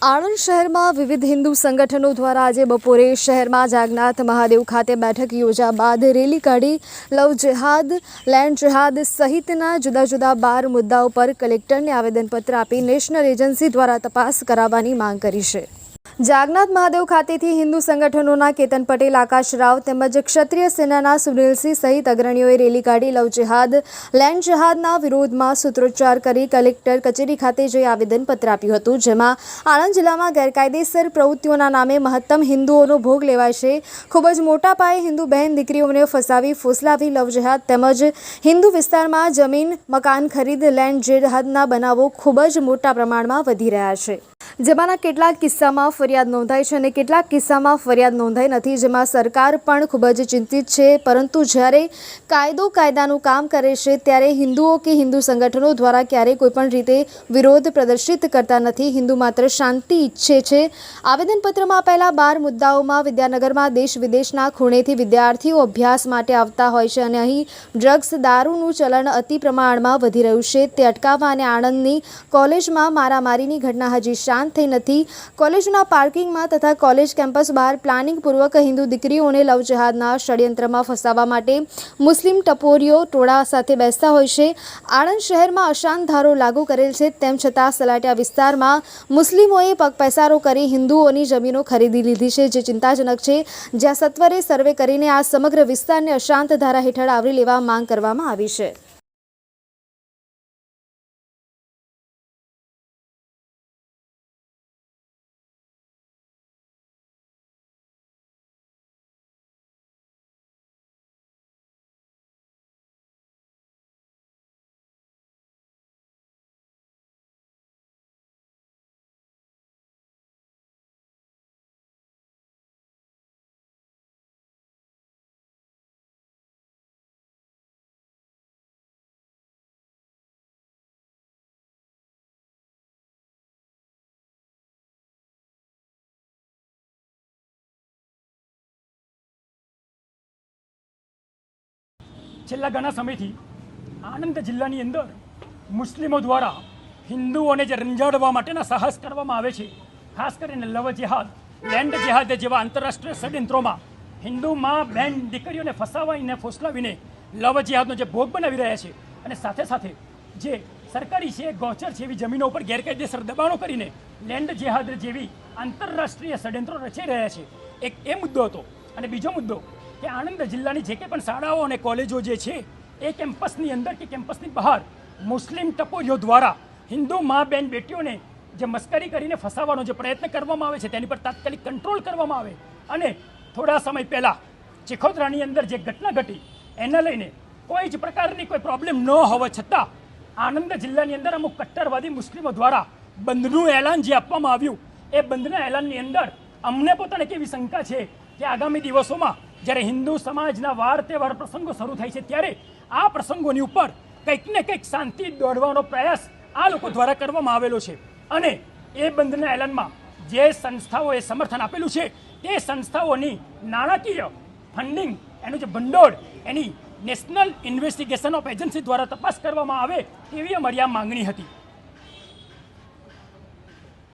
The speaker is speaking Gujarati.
આણંદ શહેરમાં વિવિધ હિન્દુ સંગઠનો દ્વારા આજે બપોરે શહેરમાં જાગનાથ મહાદેવ ખાતે બેઠક યોજા બાદ રેલી કાઢી લવ જેહાદ, લેન્ડ જેહાદ સહિતના જુદા જુદા બાર મુદ્દાઓ પર કલેક્ટરને આવેદનપત્ર આપી નેશનલ એજન્સી દ્વારા તપાસ કરાવવાની માંગ કરી છે. જાગનાથ મહાદેવ ખાતેથી હિન્દુ સંગઠનોના કેતન પટેલ, આકાશ રાવ તેમજ ક્ષત્રિય સેનાના સુનિલસિંહ સહિત અગ્રણીઓએ રેલી કાઢી લવ જેહાદ, લેન્ડ જેહાદના વિરોધમાં સૂત્રોચ્ચાર કરી કલેક્ટર કચેરી ખાતે જઈ આવેદનપત્ર આપ્યું હતું, જેમાં આણંદ જિલ્લામાં ગેરકાયદેસર પ્રવૃત્તિઓના નામે મહત્તમ હિન્દુઓનો ભોગ લેવાય છે ખૂબ જ મોટા પાયે હિન્દુ બહેન દીકરીઓને ફસાવી, ફોસલાવી લવ જેહાદ તેમજ હિન્દુ વિસ્તારમાં જમીન, મકાન ખરીદ, લેન્ડ જેહાદના બનાવો ખૂબ જ મોટા પ્રમાણમાં વધી રહ્યા છે. જેમાંના કેટલાક કિસ્સામાં ફરિયાદ નોંધાઈ છે અને કેટલાક કિસ્સામાં ફરિયાદ નોંધાઈ નથી, જેમાં સરકાર પણ ખૂબ જ ચિંતિત છે. પરંતુ જ્યારે કાયદો કાયદાનું કામ કરે છે, ત્યારે હિન્દુઓ કે હિન્દુ સંગઠનો દ્વારા ક્યારેય કોઈપણ રીતે વિરોધ પ્રદર્શિત કરતા નથી. હિન્દુ માત્ર શાંતિ ઈચ્છે છે. આવેદનપત્રમાં આપેલા બાર મુદ્દાઓમાં વિદ્યાનગરમાં દેશ વિદેશના ખૂણેથી વિદ્યાર્થીઓ અભ્યાસ માટે આવતા હોય છે અને અહીં ડ્રગ્સ દારૂનું ચલણ અતિ પ્રમાણમાં વધી રહ્યું છે. તે અટકાવવા અને આણંદની કોલેજમાં મારામારીની ઘટના હજી શાંત થઈ નથી. કોલેજના પાર્કિંગમાં તથા કોલેજ કેમ્પસ બહાર પ્લાનિંગપૂર્વક હિન્દુ દીકરીઓને લવજહાજના ષડયંત્રમાં ફસાવવા માટે મુસ્લિમ ટપોરીઓ ટોળા સાથે બેસતા હોય છે. આણંદ શહેરમાં અશાંત ધારો લાગુ કરેલ છે, તેમ છતાં સલાટિયા વિસ્તારમાં મુસ્લિમોએ પગપેસારો કરી હિન્દુઓની જમીનો ખરીદી લીધી છે, જે ચિંતાજનક છે. જ્યાં સત્વરે સર્વે કરીને આ સમગ્ર વિસ્તારને અશાંત ધારા હેઠળ આવરી લેવા માંગ કરવામાં આવી છે. છેલ્લા ઘણા સમયથી આણંદ જિલ્લાની અંદર મુસ્લિમો દ્વારા હિન્દુઓને જે રંજાડવા માટેના સાહસ કરવામાં આવે છે, ખાસ કરીને લવ જેહાદ, લેન્ડ જેહાદ જેવા આંતરરાષ્ટ્રીય ષડયંત્રોમાં હિન્દુ માં બહેન દીકરીઓને ફસાવાઈને, ફોસલાવીને લવ જેહાદનો જે ભોગ બનાવી રહ્યા છે અને સાથે સાથે જે સરકારી છે, ગૌચર છે એવી જમીનો ઉપર ગેરકાયદેસર દબાણો કરીને લેન્ડ જેહાદ જેવી આંતરરાષ્ટ્રીય ષડયંત્રો રચાઈ રહ્યા છે. એક એ મુદ્દો હતો અને બીજો મુદ્દો કે આણંદ જિલ્લાની જે કંઈ પણ શાળાઓ અને કોલેજો જે છે, એ કેમ્પસની અંદર કે કેમ્પસની બહાર મુસ્લિમ ટપોરીઓ દ્વારા હિન્દુ મા બેન બેટીઓને જે મસ્કરી કરીને ફસાવવાનો જે પ્રયત્ન કરવામાં આવે છે, તેની પર તાત્કાલિક કંટ્રોલ કરવામાં આવે. અને થોડા સમય પહેલાં ચિખોદરાની અંદર જે ઘટના ઘટી, એને લઈને કોઈ જ પ્રકારની કોઈ પ્રોબ્લેમ ન હોવા છતાં આણંદ જિલ્લાની અંદર અમુક કટ્ટરવાદી મુસ્લિમો દ્વારા બંધનું એલાન જે આપવામાં આવ્યું, એ બંધના એલાનની અંદર અમને પોતાને કેવી શંકા છે કે આગામી દિવસોમાં જ્યારે હિન્દુ સમાજના વાર તહેવાર પ્રસંગો શરૂ થાય છે, ત્યારે આ પ્રસંગોની ઉપર કંઈક ને કંઈક શાંતિ દોડવાનો પ્રયાસ આ લોકો દ્વારા કરવામાં આવેલો છે. અને એ બંધના એલાનમાં જે સંસ્થાઓએ સમર્થન આપેલું છે, તે સંસ્થાઓની નાણાકીય ફંડિંગ એનું જે ભંડોળ, એની નેશનલ ઇન્વેસ્ટિગેશન ઓફ એજન્સી દ્વારા તપાસ કરવામાં આવે તેવી અમારી આ માંગણી હતી.